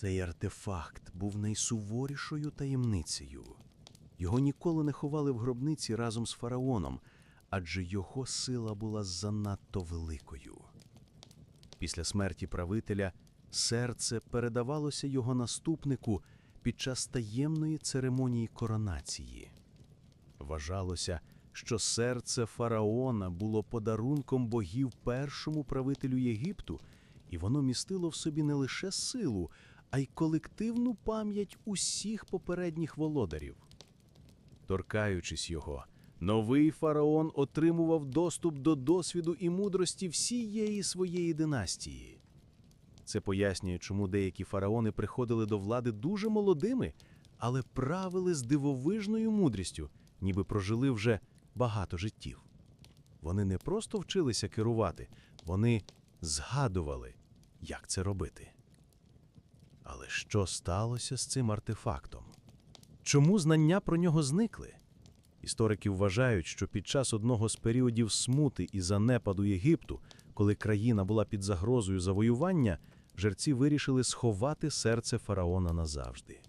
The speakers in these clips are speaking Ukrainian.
Цей артефакт був найсуворішою таємницею. Його ніколи не ховали в гробниці разом з фараоном, адже його сила була занадто великою. Після смерті правителя серце передавалося його наступнику під час таємної церемонії коронації. Вважалося, що серце фараона було подарунком богів першому правителю Єгипту, і воно містило в собі не лише силу, а й колективну пам'ять усіх попередніх володарів. Торкаючись його, новий фараон отримував доступ до досвіду і мудрості всієї своєї династії. Це пояснює, чому деякі фараони приходили до влади дуже молодими, але правили з дивовижною мудрістю, ніби прожили вже багато життів. Вони не просто вчилися керувати, вони згадували, як це робити. Але що сталося з цим артефактом? Чому знання про нього зникли? Історики вважають, що під час одного з періодів смути і занепаду Єгипту, коли країна була під загрозою завоювання, жерці вирішили сховати серце фараона назавжди.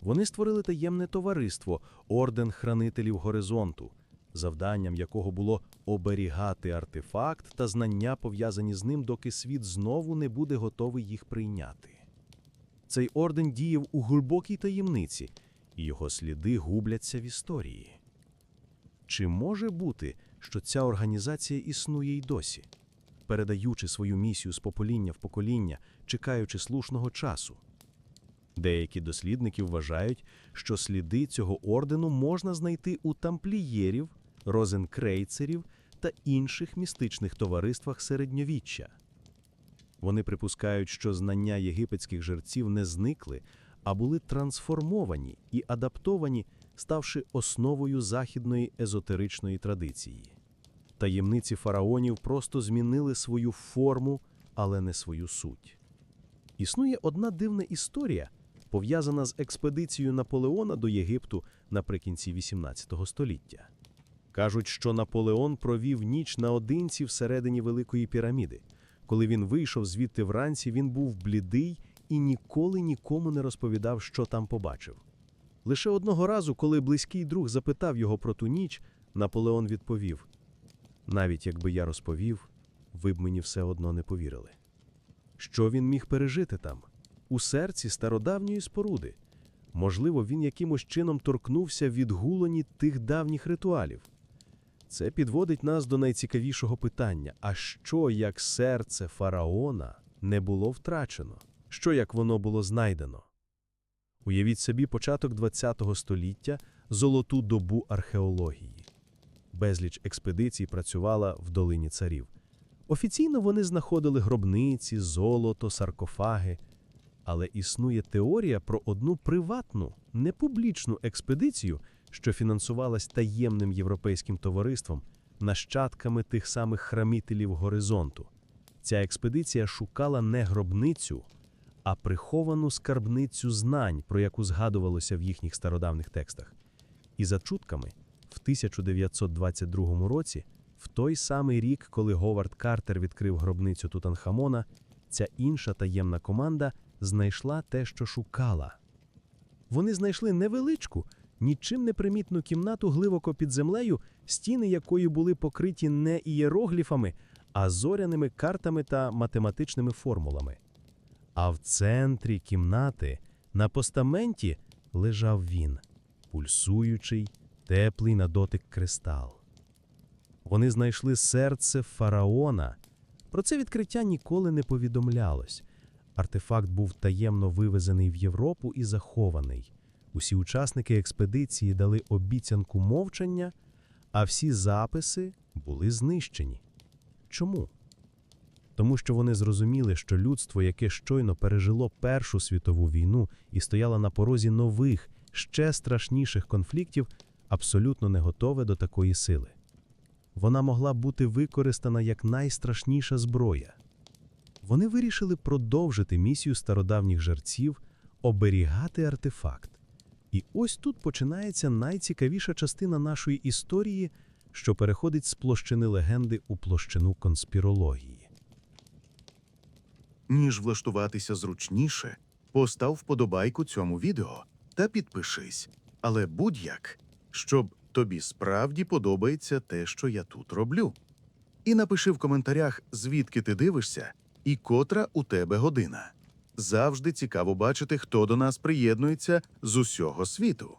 Вони створили таємне товариство Орден Хранителів Горизонту, завданням якого було оберігати артефакт та знання, пов'язані з ним, доки світ знову не буде готовий їх прийняти. Цей орден діяв у глибокій таємниці, і його сліди губляться в історії. Чи може бути, що ця організація існує й досі, передаючи свою місію з покоління в покоління, чекаючи слушного часу? Деякі дослідники вважають, що сліди цього ордену можна знайти у тамплієрів, розенкрейцерів та інших містичних товариствах середньовіччя. Вони припускають, що знання єгипетських жерців не зникли, а були трансформовані і адаптовані, ставши основою західної езотеричної традиції. Таємниці фараонів просто змінили свою форму, але не свою суть. Існує одна дивна історія, пов'язана з експедицією Наполеона до Єгипту наприкінці XVIII століття. Кажуть, що Наполеон провів ніч наодинці всередині Великої піраміди. Коли він вийшов звідти вранці, він був блідий і ніколи нікому не розповідав, що там побачив. Лише одного разу, коли близький друг запитав його про ту ніч, Наполеон відповів: навіть якби я розповів, ви б мені все одно не повірили. Що він міг пережити там? У серці стародавньої споруди. Можливо, він якимось чином торкнувся відгулені тих давніх ритуалів. Це підводить нас до найцікавішого питання: а що як серце фараона не було втрачено? Що як воно було знайдено? Уявіть собі початок ХХ століття золоту добу археології. Безліч експедицій працювала в долині царів. Офіційно вони знаходили гробниці, золото, саркофаги. Але існує теорія про одну приватну, непублічну експедицію, що фінансувалась таємним європейським товариством, нащадками тих самих храмітелів горизонту. Ця експедиція шукала не гробницю, а приховану скарбницю знань, про яку згадувалося в їхніх стародавних текстах. І за чутками, в 1922 році, в той самий рік, коли Говард Картер відкрив гробницю Тутанхамона, ця інша таємна команда знайшла те, що шукала. Вони знайшли невеличку, нічим не примітну кімнату глибоко під землею, стіни якої були покриті не ієрогліфами, а зоряними картами та математичними формулами. А в центрі кімнати на постаменті лежав він, пульсуючий, теплий на дотик кристал. Вони знайшли серце фараона. Про це відкриття ніколи не повідомлялось. Артефакт був таємно вивезений в Європу і захований. Усі учасники експедиції дали обіцянку мовчання, а всі записи були знищені. Чому? Тому що вони зрозуміли, що людство, яке щойно пережило Першу світову війну і стояло на порозі нових, ще страшніших конфліктів, абсолютно не готове до такої сили. Вона могла бути використана як найстрашніша зброя. Вони вирішили продовжити місію стародавніх жерців оберігати артефакт. І ось тут починається найцікавіша частина нашої історії, що переходить з площини легенди у площину конспірології. Ніж влаштуватися зручніше, постав вподобайку цьому відео та підпишись. Але будь-як, щоб тобі справді подобається те, що я тут роблю. І напиши в коментарях, звідки ти дивишся і котра у тебе година. Завжди цікаво бачити, хто до нас приєднується з усього світу.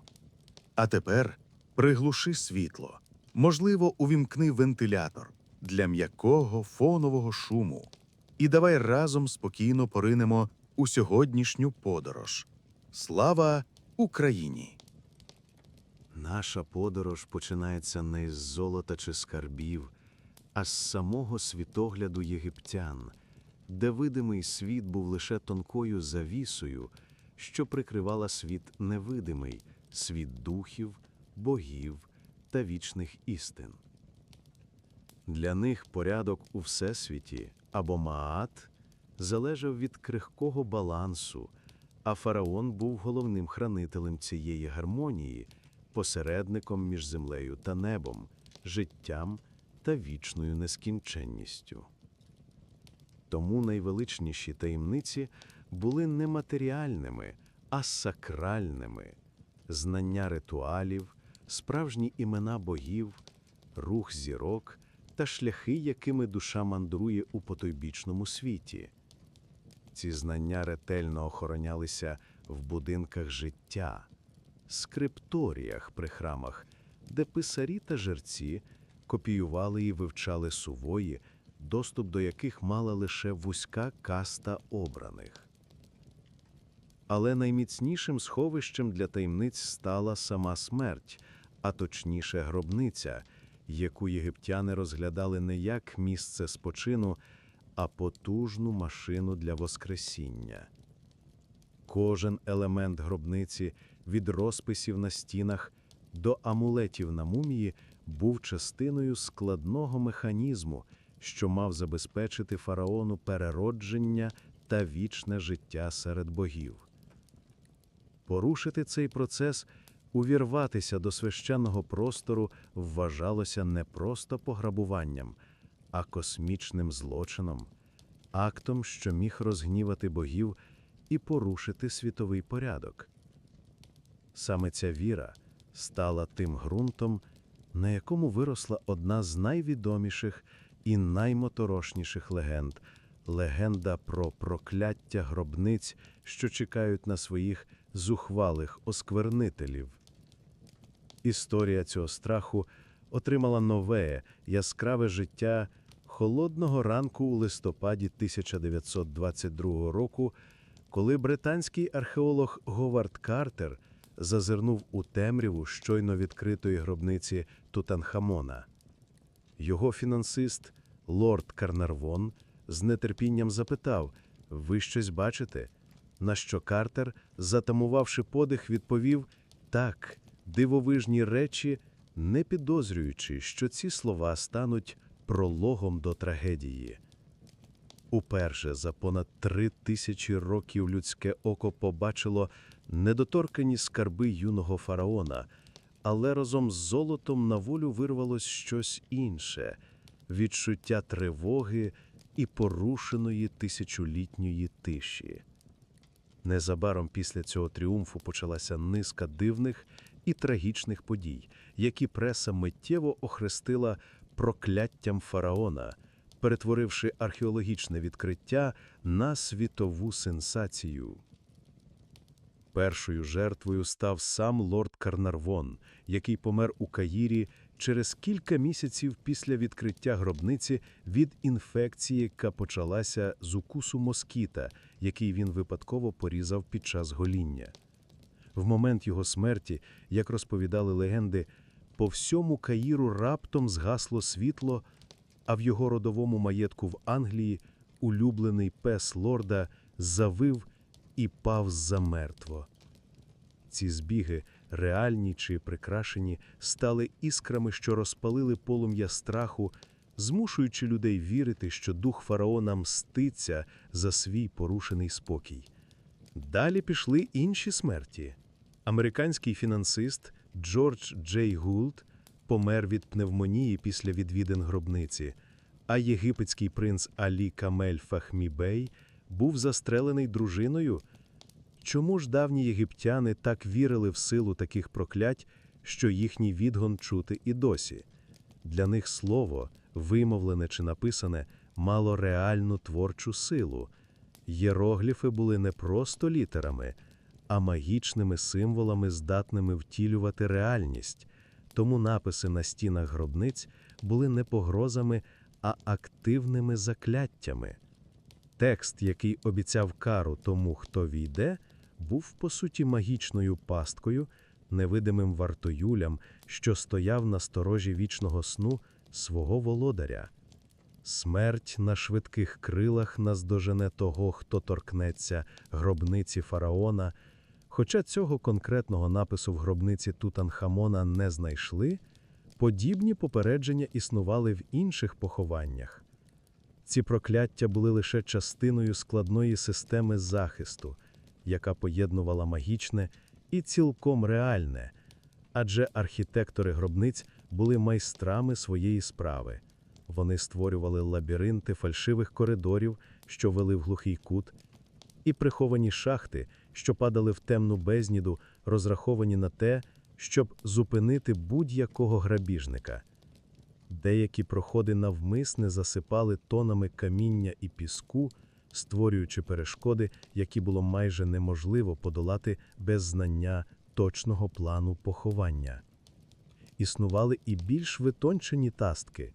А тепер приглуши світло. Можливо, увімкни вентилятор для м'якого фонового шуму. І давай разом спокійно поринемо у сьогоднішню подорож. Слава Україні! Наша подорож починається не із золота чи скарбів, а з самого світогляду єгиптян, де видимий світ був лише тонкою завісою, що прикривала світ невидимий, світ духів, богів та вічних істин. Для них порядок у всесвіті або маат залежав від крихкого балансу, а фараон був головним хранителем цієї гармонії, посередником між землею та небом, життям та вічною нескінченністю. Тому найвеличніші таємниці були не матеріальними, а сакральними знання ритуалів, справжні імена богів, рух зірок та шляхи, якими душа мандрує у потойбічному світі. Ці знання ретельно охоронялися в будинках життя, скрипторіях при храмах, де писарі та жерці копіювали і вивчали сувої, доступ до яких мала лише вузька каста обраних. Але найміцнішим сховищем для таємниць стала сама смерть, а точніше гробниця, яку єгиптяни розглядали не як місце спочину, а потужну машину для воскресіння. Кожен елемент гробниці від розписів на стінах до амулетів на мумії був частиною складного механізму, що мав забезпечити фараону переродження та вічне життя серед богів. Порушити цей процес, увірватися до священного простору вважалося не просто пограбуванням, а космічним злочином, актом, що міг розгнівати богів і порушити світовий порядок. Саме ця віра стала тим ґрунтом, на якому виросла одна з найвідоміших і наймоторошніших легенд легенда про прокляття гробниць, що чекають на своїх зухвалих осквернителів. Історія цього страху отримала нове, яскраве життя холодного ранку у листопаді 1922 року, коли британський археолог Говард Картер зазирнув у темряву щойно відкритої гробниці Тутанхамона. Його фінансист лорд Карнарвон з нетерпінням запитав: Ви щось бачите? На що Картер, затамувавши подих, відповів так, дивовижні речі, не підозрюючи, що ці слова стануть прологом до трагедії. Уперше за понад три тисячі років людське око побачило недоторкані скарби юного фараона, але разом з золотом на волю вирвалось щось інше відчуття тривоги і порушеної тисячолітньої тиші. Незабаром після цього тріумфу почалася низка дивних і трагічних подій, які преса миттєво охрестила прокляттям фараона, перетворивши археологічне відкриття на світову сенсацію. Першою жертвою став сам лорд Карнарвон, який помер у Каїрі через кілька місяців після відкриття гробниці від інфекції, яка почалася з укусу москіта, який він випадково порізав під час гоління. В момент його смерті, як розповідали легенди, по всьому Каїру раптом згасло світло, а в його родовому маєтку в Англії улюблений пес лорда завив і пав замертво. Ці збіги, реальні чи прикрашені, стали іскрами, що розпалили полум'я страху, змушуючи людей вірити, що дух фараона мститься за свій порушений спокій. Далі пішли інші смерті. Американський фінансист Джордж Джей Гулд помер від пневмонії після відвідин гробниці, а єгипетський принц Алі Камель Фахмі Бей був застрелений дружиною, чому ж давні єгиптяни так вірили в силу таких проклять, що їхній відгон чути і досі? Для них слово, вимовлене чи написане, мало реальну творчу силу. Єрогліфи були не просто літерами, а магічними символами, здатними втілювати реальність. Тому написи на стінах гробниць були не погрозами, а активними закляттями. Текст, який обіцяв кару тому, хто війде, був по суті магічною пасткою, невидимим вартоюлям, що стояв на сторожі вічного сну свого володаря. Смерть на швидких крилах наздожене того, хто торкнеться гробниці фараона. Хоча цього конкретного напису в гробниці Тутанхамона не знайшли, подібні попередження існували в інших похованнях. Ці прокляття були лише частиною складної системи захисту, яка поєднувала магічне і цілком реальне, адже архітектори гробниць були майстрами своєї справи. Вони створювали лабіринти фальшивих коридорів, що вели в глухий кут, і приховані шахти, що падали в темну безніду, розраховані на те, щоб зупинити будь-якого грабіжника. Деякі проходи навмисне засипали тонами каміння і піску, створюючи перешкоди, які було майже неможливо подолати без знання точного плану поховання. Існували і більш витончені тастки.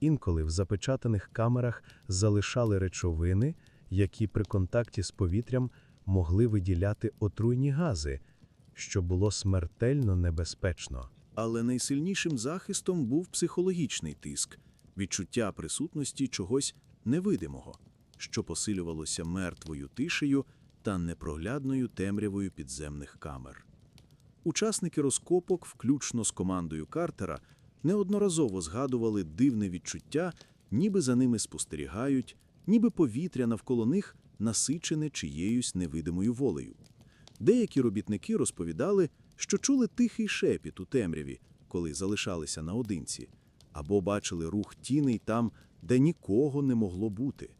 Інколи в запечатаних камерах залишали речовини, які при контакті з повітрям могли виділяти отруйні гази, що було смертельно небезпечно. Але найсильнішим захистом був психологічний тиск, відчуття присутності чогось невидимого, що посилювалося мертвою тишею та непроглядною темрявою підземних камер. Учасники розкопок, включно з командою Картера, неодноразово згадували дивне відчуття, ніби за ними спостерігають, ніби повітря навколо них насичене чиєюсь невидимою волею. Деякі робітники розповідали, що чули тихий шепіт у темряві, коли залишалися наодинці, або бачили рух тіней там, де нікого не могло бути.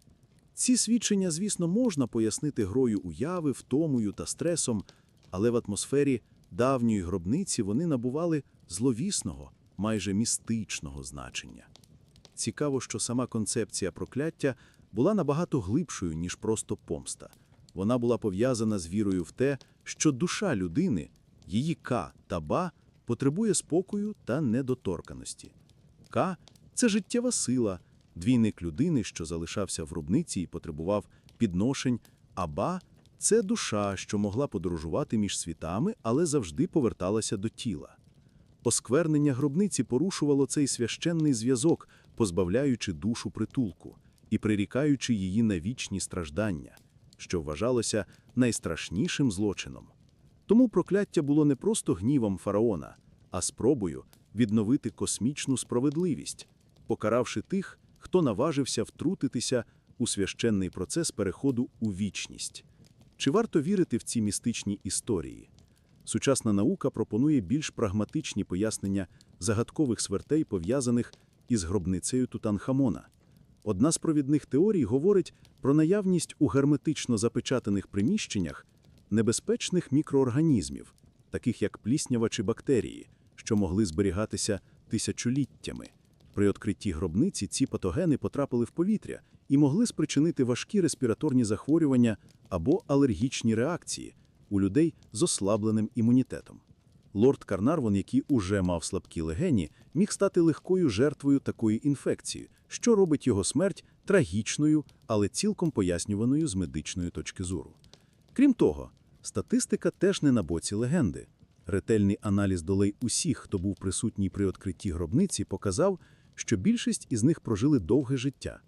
Ці свідчення, звісно, можна пояснити грою уяви, втомою та стресом, але в атмосфері давньої гробниці вони набували зловісного, майже містичного значення. Цікаво, що сама концепція прокляття була набагато глибшою, ніж просто помста. Вона була пов'язана з вірою в те, що душа людини, її Ка та Ба, потребує спокою та недоторканості. Ка це життєва сила, двійник людини, що залишався в гробниці і потребував підношень, а Ба це душа, що могла подорожувати між світами, але завжди поверталася до тіла. Осквернення гробниці порушувало цей священний зв'язок, позбавляючи душу притулку і прирікаючи її на вічні страждання, що вважалося найстрашнішим злочином. Тому прокляття було не просто гнівом фараона, а спробою відновити космічну справедливість, покаравши тих, хто наважився втрутитися у священний процес переходу у вічність. Чи варто вірити в ці містичні історії? Сучасна наука пропонує більш прагматичні пояснення загадкових свертей, пов'язаних із гробницею Тутанхамона. Одна з провідних теорій говорить про наявність у герметично запечатаних приміщеннях небезпечних мікроорганізмів, таких як пліснява чи бактерії, що могли зберігатися тисячоліттями. При відкритті гробниці ці патогени потрапили в повітря і могли спричинити важкі респіраторні захворювання або алергічні реакції у людей з ослабленим імунітетом. Лорд Карнарвон, який уже мав слабкі легені, міг стати легкою жертвою такої інфекції, що робить його смерть трагічною, але цілком пояснюваною з медичної точки зору. Крім того, статистика теж не на боці легенди. Ретельний аналіз долей усіх, хто був присутній при відкритті гробниці, показав, що більшість із них прожили довге життя.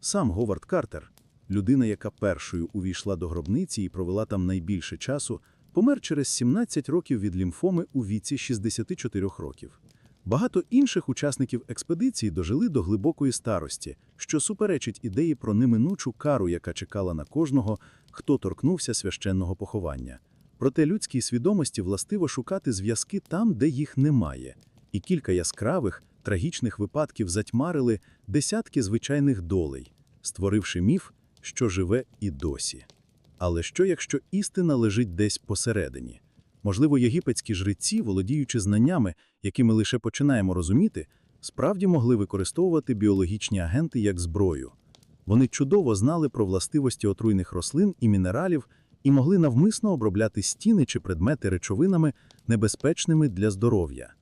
Сам Говард Картер, людина, яка першою увійшла до гробниці і провела там найбільше часу, помер через 17 років від лімфоми у віці 64 років. Багато інших учасників експедиції дожили до глибокої старості, що суперечить ідеї про неминучу кару, яка чекала на кожного, хто торкнувся священного поховання. Проте людській свідомості властиво шукати зв'язки там, де їх немає, і кілька яскравих, трагічних випадків затьмарили десятки звичайних долей, створивши міф, що живе і досі. Але що, якщо істина лежить десь посередині? Можливо, єгипетські жреці, володіючи знаннями, які ми лише починаємо розуміти, справді могли використовувати біологічні агенти як зброю. Вони чудово знали про властивості отруйних рослин і мінералів і могли навмисно обробляти стіни чи предмети речовинами, небезпечними для здоров'я.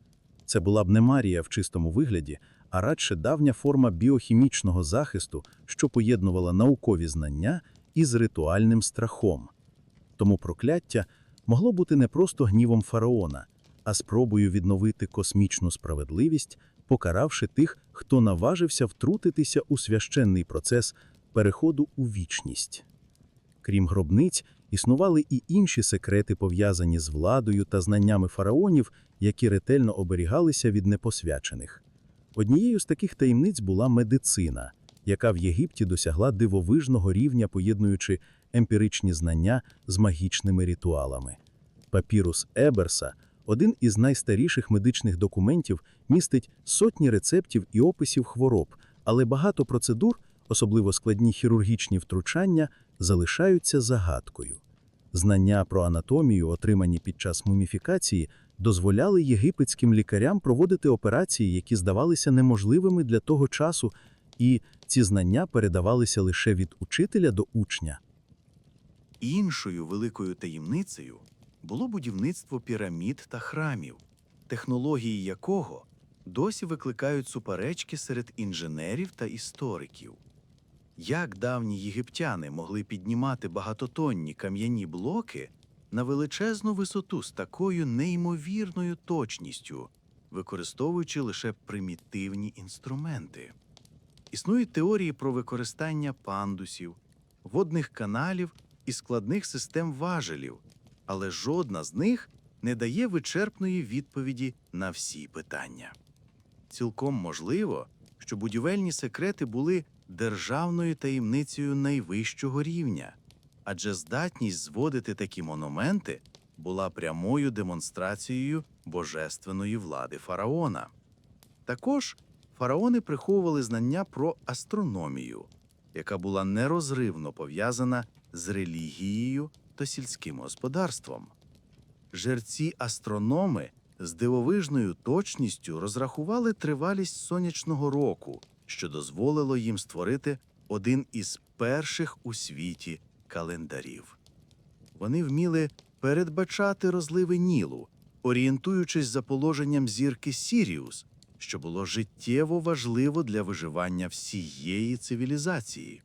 Це була б не марія в чистому вигляді, а радше давня форма біохімічного захисту, що поєднувала наукові знання із ритуальним страхом. Тому прокляття могло бути не просто гнівом фараона, а спробою відновити космічну справедливість, покаравши тих, хто наважився втрутитися у священний процес переходу у вічність. Крім гробниць, існували і інші секрети, пов'язані з владою та знаннями фараонів, які ретельно оберігалися від непосвячених. Однією з таких таємниць була медицина, яка в Єгипті досягла дивовижного рівня, поєднуючи емпіричні знання з магічними ритуалами. Папірус Еберса, один із найстаріших медичних документів, містить сотні рецептів і описів хвороб, але багато процедур, особливо складні хірургічні втручання, залишаються загадкою. Знання про анатомію, отримані під час муміфікації, дозволяли єгипетським лікарям проводити операції, які здавалися неможливими для того часу, і ці знання передавалися лише від учителя до учня. Іншою великою таємницею було будівництво пірамід та храмів, технології якого досі викликають суперечки серед інженерів та істориків. Як давні єгиптяни могли піднімати багатотонні кам'яні блоки на величезну висоту з такою неймовірною точністю, використовуючи лише примітивні інструменти? Існують теорії про використання пандусів, водних каналів і складних систем важелів, але жодна з них не дає вичерпної відповіді на всі питання. Цілком можливо, що будівельні секрети були державною таємницею найвищого рівня, адже здатність зводити такі монументи була прямою демонстрацією божественної влади фараона. Також фараони приховували знання про астрономію, яка була нерозривно пов'язана з релігією та сільським господарством. Жерці-астрономи з дивовижною точністю розрахували тривалість сонячного року, що дозволило їм створити один із перших у світі календарів. Вони вміли передбачати розливи Нілу, орієнтуючись за положенням зірки Сіріус, що було життєво важливо для виживання всієї цивілізації.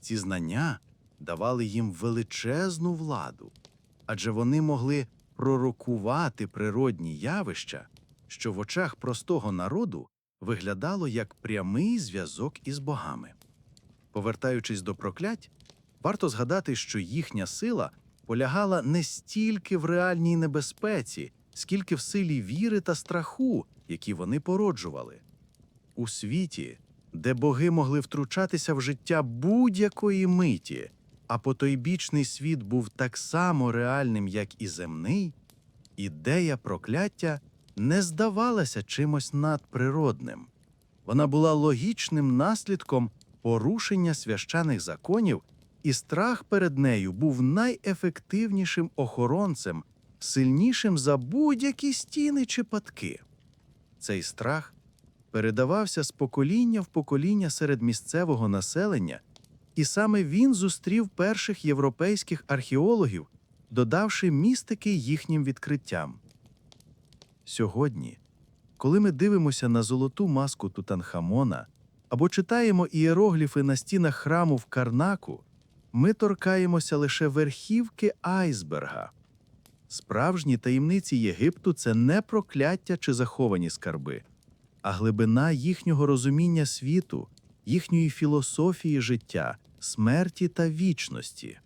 Ці знання давали їм величезну владу, адже вони могли пророкувати природні явища, що в очах простого народу виглядало як прямий зв'язок із богами. Повертаючись до проклять, варто згадати, що їхня сила полягала не стільки в реальній небезпеці, скільки в силі віри та страху, які вони породжували. У світі, де боги могли втручатися в життя будь-якої миті, а потойбічний світ був так само реальним, як і земний, ідея прокляття не здавалася чимось надприродним. Вона була логічним наслідком порушення священих законів, і страх перед нею був найефективнішим охоронцем, сильнішим за будь-які стіни чи падки. Цей страх передавався з покоління в покоління серед місцевого населення, і саме він зустрів перших європейських археологів, додавши містики їхнім відкриттям. Сьогодні, коли ми дивимося на золоту маску Тутанхамона або читаємо ієрогліфи на стінах храму в Карнаку, ми торкаємося лише верхівки айсберга. Справжні таємниці Єгипту це не прокляття чи заховані скарби, а глибина їхнього розуміння світу, їхньої філософії життя, смерті та вічності.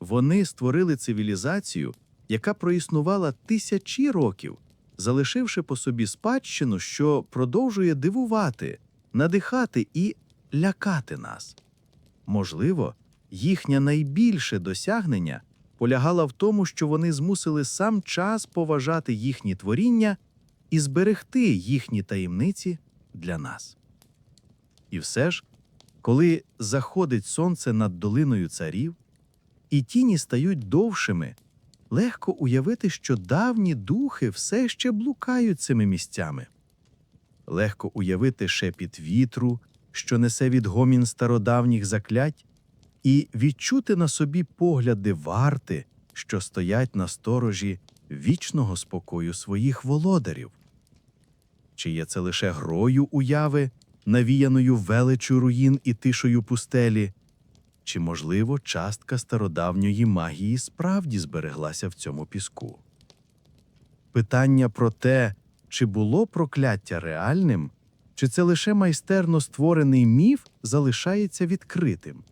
Вони створили цивілізацію, яка проіснувала тисячі років, залишивши по собі спадщину, що продовжує дивувати, надихати і лякати нас. Можливо, їхнє найбільше досягнення полягало в тому, що вони змусили сам час поважати їхні творіння і зберегти їхні таємниці для нас. І все ж, коли заходить сонце над долиною царів, і тіні стають довшими, легко уявити, що давні духи все ще блукають цими місцями. Легко уявити шепіт вітру, що несе відгомін стародавніх заклять, і відчути на собі погляди варти, що стоять на сторожі вічного спокою своїх володарів. Чи є це лише грою уяви, навіяною величю руїн і тишою пустелі, чи, можливо, частка стародавньої магії справді збереглася в цьому піску? Питання про те, чи було прокляття реальним, чи це лише майстерно створений міф, залишається відкритим.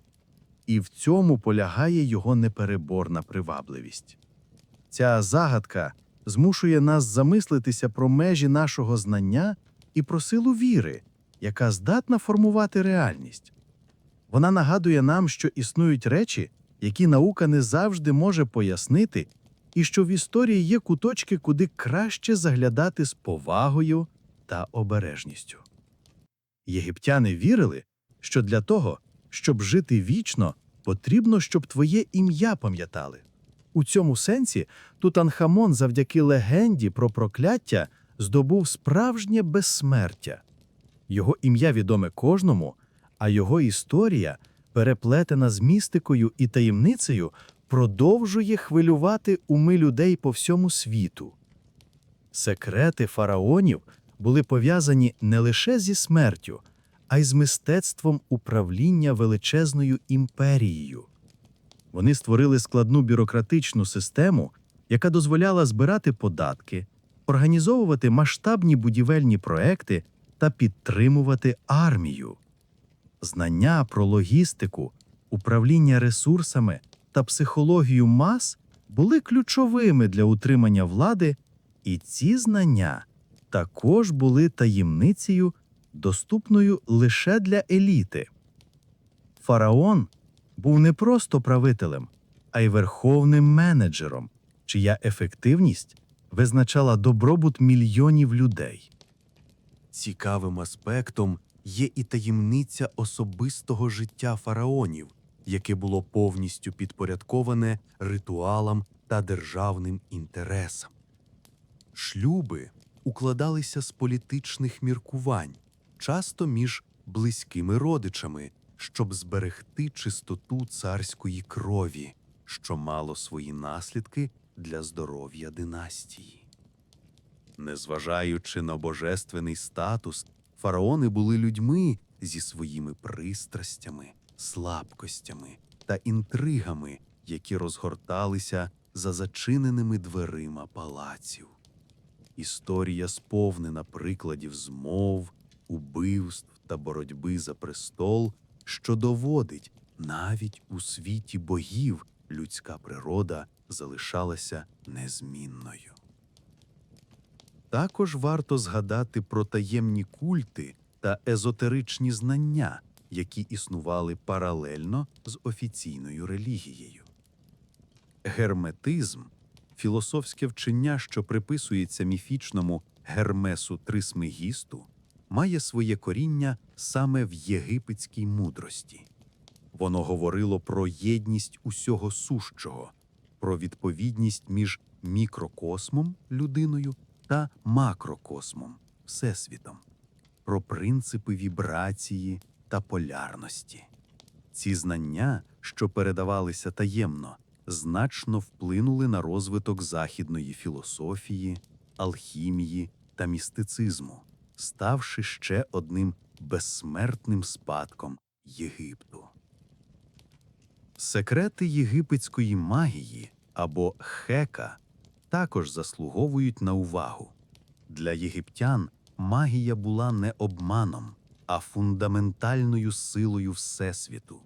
І в цьому полягає його непереборна привабливість. Ця загадка змушує нас замислитися про межі нашого знання і про силу віри, яка здатна формувати реальність. Вона нагадує нам, що існують речі, які наука не завжди може пояснити, і що в історії є куточки, куди краще заглядати з повагою та обережністю. Єгиптяни вірили, що для того, щоб жити вічно, потрібно, щоб твоє ім'я пам'ятали. У цьому сенсі Тутанхамон завдяки легенді про прокляття здобув справжнє безсмертя. Його ім'я відоме кожному, а його історія, переплетена з містикою і таємницею, продовжує хвилювати уми людей по всьому світу. Секрети фараонів були пов'язані не лише зі смертю, а й з мистецтвом управління величезною імперією. Вони створили складну бюрократичну систему, яка дозволяла збирати податки, організовувати масштабні будівельні проекти та підтримувати армію. Знання про логістику, управління ресурсами та психологію мас були ключовими для утримання влади, і ці знання також були таємницею, доступною лише для еліти. Фараон був не просто правителем, а й верховним менеджером, чия ефективність визначала добробут мільйонів людей. Цікавим аспектом є і таємниця особистого життя фараонів, яке було повністю підпорядковане ритуалам та державним інтересам. Шлюби укладалися з політичних міркувань, часто між близькими родичами, щоб зберегти чистоту царської крові, що мало свої наслідки для здоров'я династії. Незважаючи на божественний статус, фараони були людьми зі своїми пристрастями, слабкостями та інтригами, які розгорталися за зачиненими дверима палаців. Історія сповнена прикладів змов, убивств та боротьби за престол, що доводить, навіть у світі богів людська природа залишалася незмінною. Також варто згадати про таємні культи та езотеричні знання, які існували паралельно з офіційною релігією. Герметизм філософське вчення, що приписується міфічному Гермесу Трисмегісту, має своє коріння саме в єгипетській мудрості. Воно говорило про єдність усього сущого, про відповідність між мікрокосмом людиною та макрокосмом всесвітом, про принципи вібрації та полярності. Ці знання, що передавалися таємно, значно вплинули на розвиток західної філософії, алхімії та містицизму, ставши ще одним безсмертним спадком Єгипту. Секрети єгипетської магії або хека також заслуговують на увагу. Для єгиптян магія була не обманом, а фундаментальною силою Всесвіту.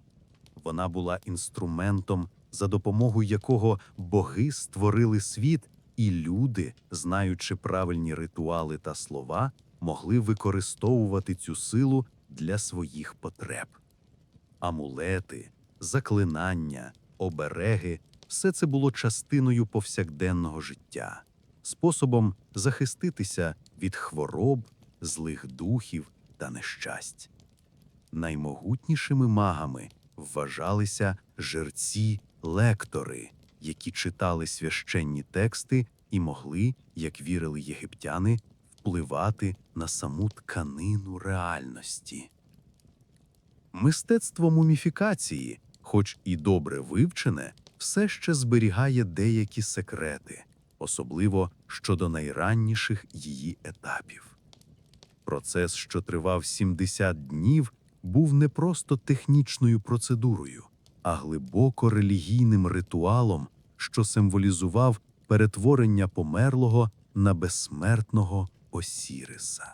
Вона була інструментом, за допомогою якого боги створили світ, і люди, знаючи правильні ритуали та слова, могли використовувати цю силу для своїх потреб. Амулети, заклинання, обереги все це було частиною повсякденного життя, способом захиститися від хвороб, злих духів та нещасть. Наймогутнішими магами вважалися жерці лектори, які читали священні тексти і могли, як вірили єгиптяни, впливати на саму тканину реальності. Мистецтво муміфікації, хоч і добре вивчене, все ще зберігає деякі секрети, особливо щодо найранніших її етапів. Процес, що тривав 70 днів, був не просто технічною процедурою, а глибоко релігійним ритуалом, що символізував перетворення померлого на безсмертного Осіриса.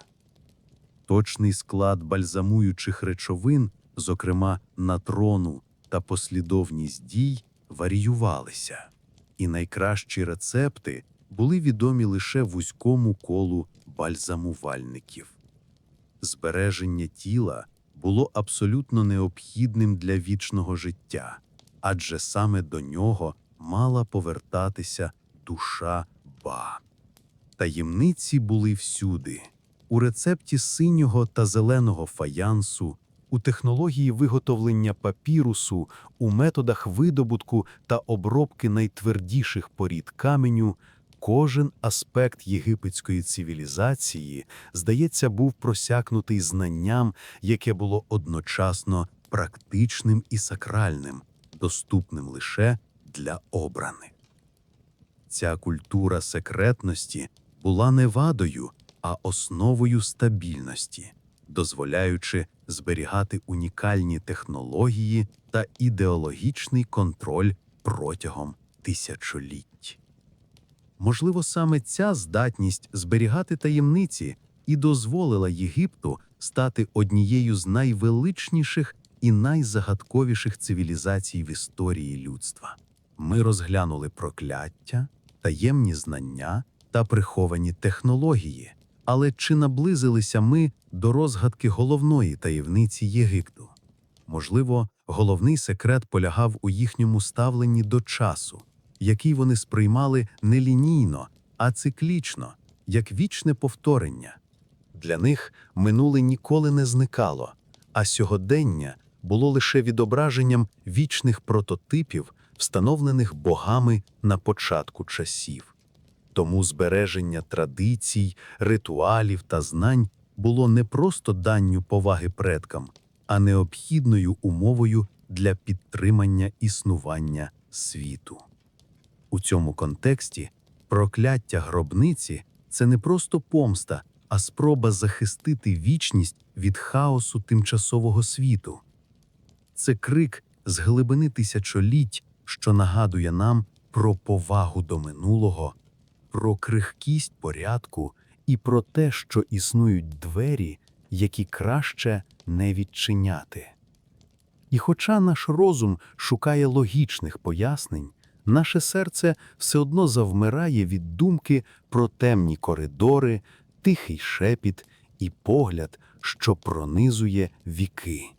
Точний склад бальзамуючих речовин, зокрема натрону та послідовність дій, варіювалися, і найкращі рецепти були відомі лише вузькому колу бальзамувальників. Збереження тіла було абсолютно необхідним для вічного життя, адже саме до нього мала повертатися душа Ба. Таємниці були всюди у рецепті синього та зеленого фаянсу, у технології виготовлення папірусу, у методах видобутку та обробки найтвердіших порід каменю, кожен аспект єгипетської цивілізації, здається, був просякнутий знанням, яке було одночасно практичним і сакральним, доступним лише для обраних. Ця культура секретності була не вадою, а основою стабільності, дозволяючи зберігати унікальні технології та ідеологічний контроль протягом тисячоліть. Можливо, саме ця здатність зберігати таємниці і дозволила Єгипту стати однією з найвеличніших і найзагадковіших цивілізацій в історії людства. Ми розглянули прокляття, таємні знання та приховані технології. Але чи наблизилися ми до розгадки головної таємниці Єгипту? Можливо, головний секрет полягав у їхньому ставленні до часу, який вони сприймали не лінійно, а циклічно, як вічне повторення. Для них минуле ніколи не зникало, а сьогодення було лише відображенням вічних прототипів, встановлених богами на початку часів. Тому збереження традицій, ритуалів та знань було не просто данню поваги предкам, а необхідною умовою для підтримання існування світу. У цьому контексті прокляття гробниці це не просто помста, а спроба захистити вічність від хаосу тимчасового світу. Це крик з глибини тисячоліть, що нагадує нам про повагу до минулого, про крихкість порядку і про те, що існують двері, які краще не відчиняти. І хоча наш розум шукає логічних пояснень, наше серце все одно завмирає від думки про темні коридори, тихий шепіт і погляд, що пронизує віки.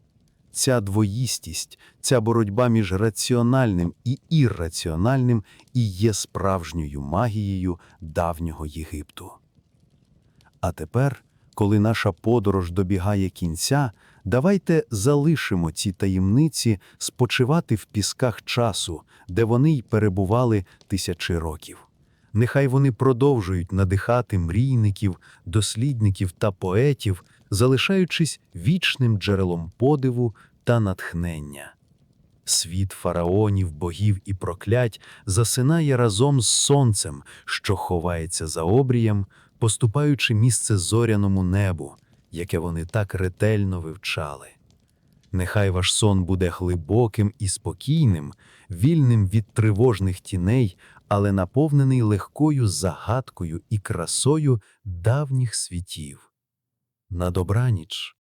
Ця двоїстість, ця боротьба між раціональним і ірраціональним і є справжньою магією давнього Єгипту. А тепер, коли наша подорож добігає кінця, давайте залишимо ці таємниці спочивати в пісках часу, де вони й перебували тисячі років. Нехай вони продовжують надихати мрійників, дослідників та поетів, залишаючись вічним джерелом подиву та натхнення. Світ фараонів, богів і проклять засинає разом з сонцем, що ховається за обрієм, поступаючи місце зоряному небу, яке вони так ретельно вивчали. Нехай ваш сон буде глибоким і спокійним, вільним від тривожних тіней, але наповнений легкою загадкою і красою давніх світів. На добраніч.